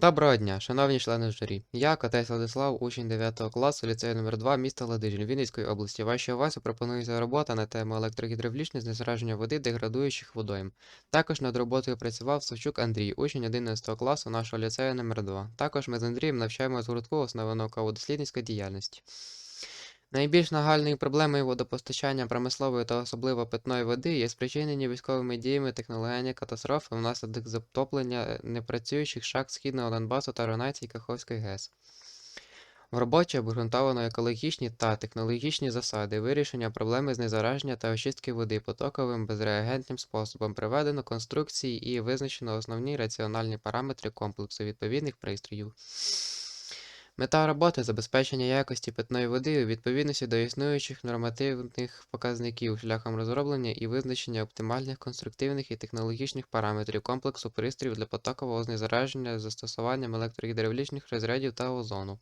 Доброго дня, шановні члени журі. Я, Котець Владислав, учень 9 класу ліцею номер 2 міста Ладижин Вінницької області. Вашій увазі пропонується робота на тему електрогідравлічне знезараження води деградуючих водойм. Також над роботою працював Савчук Андрій, учень 11 класу нашого ліцею номер 2 Також ми з Андрієм навчаємо з гуртку основи науково-дослідницької діяльності. Найбільш нагальною проблемою водопостачання промислової та особливо питної води є спричинені військовими діями техногенні катастрофи внаслідок затоплення е, непрацюючих шахт Східного Донбасу та руйнації Каховської ГЕС. В роботі обґрунтовано екологічні та технологічні засади вирішення проблеми знезараження та очистки води потоковим безреагентним способом, приведено конструкції і визначено основні раціональні параметри комплексу відповідних пристроїв. Мета роботи забезпечення якості питної води у відповідності до існуючих нормативних показників шляхом розроблення і визначення оптимальних конструктивних і технологічних параметрів комплексу пристроїв для потокового знезараження з застосуванням електрогідравлічних розрядів та озону.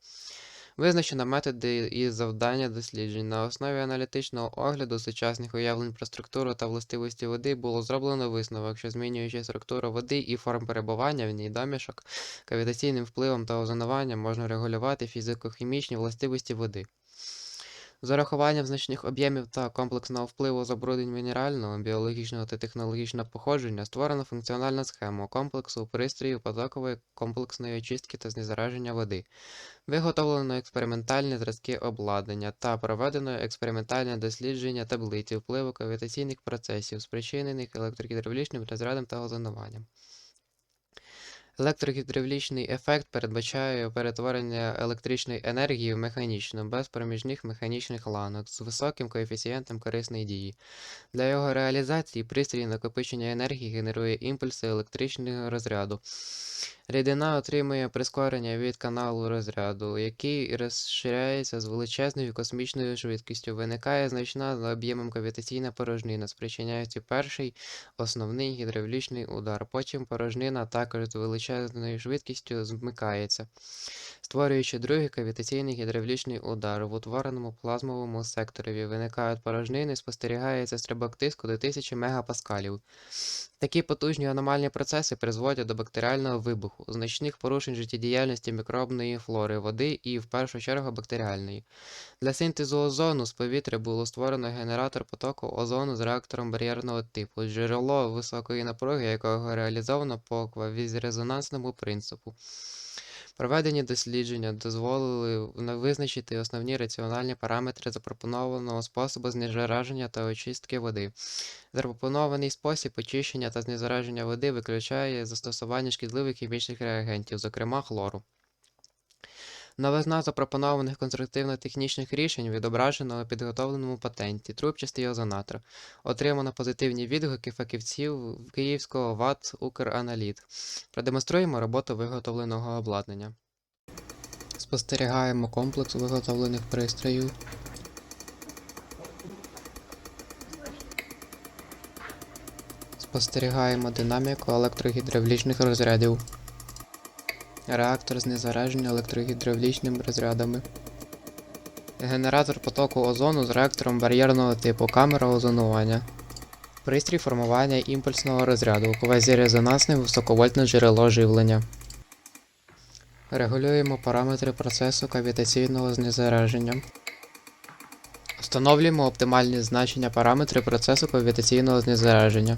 Визначено методи і завдання досліджень. На основі аналітичного огляду сучасних уявлень про структуру та властивості води було зроблено висновок, що змінюючи структуру води і форм перебування в ній домішок, кавітаційним впливом та озонуванням можна регулювати фізико-хімічні властивості води. З урахуванням значних об'ємів та комплексного впливу забруднень мінерального, біологічного та технологічного походження створено функціональна схема комплексу пристроїв потокової комплексної очистки та знезараження води. Виготовлено експериментальні зразки обладнання та проведено експериментальне дослідження таблиці впливу кавітаційних процесів, спричинених електрогідравлічним розрядом та озонуванням. Електрогідравлічний ефект передбачає перетворення електричної енергії в механічну, без проміжних механічних ланок з високим коефіцієнтом корисної дії. Для його реалізації пристрій накопичення енергії генерує імпульси електричного розряду. Рідина отримує прискорення від каналу розряду, який розширяється з величезною космічною швидкістю. Виникає значна за об'ємом кавітаційна порожнина, спричиняючи перший основний гідравлічний удар. Потім порожнина також з величезною швидкістю змикається, створюючи другий кавітаційний гідравлічний удар. В утвореному плазмовому секторі виникають порожнини, спостерігається стрибок тиску до 1000 мегапаскалів. Такі потужні аномальні процеси призводять до бактеріального вибуху, значних порушень життєдіяльності мікробної флори води і, в першу чергу, бактеріальної. Для синтезу озону з повітря було створено генератор потоку озону з реактором бар'єрного типу, джерело високої напруги, якого реалізовано по квазірезонансному принципу. Проведені дослідження дозволили визначити основні раціональні параметри запропонованого способу знезараження та очистки води. Запропонований спосіб очищення та знезараження води виключає застосування шкідливих хімічних реагентів, зокрема хлору. Новизна запропонованих конструктивно-технічних рішень відображена у підготовленому патенті трубчастий озонатор. Отримано позитивні відгуки фахівців Київського ВАТ Украналіт. Продемонструємо роботу виготовленого обладнання. Спостерігаємо комплекс виготовлених пристроїв. Спостерігаємо динаміку електрогідравлічних розрядів. Реактор знезараження електрогідравлічними розрядами. Генератор потоку озону з реактором бар'єрного типу камера озонування. Пристрій формування імпульсного розряду, квазірезонансне високовольтне джерело живлення. Регулюємо параметри процесу кавітаційного знезараження. Встановлюємо оптимальні значення параметри процесу кавітаційного знезараження.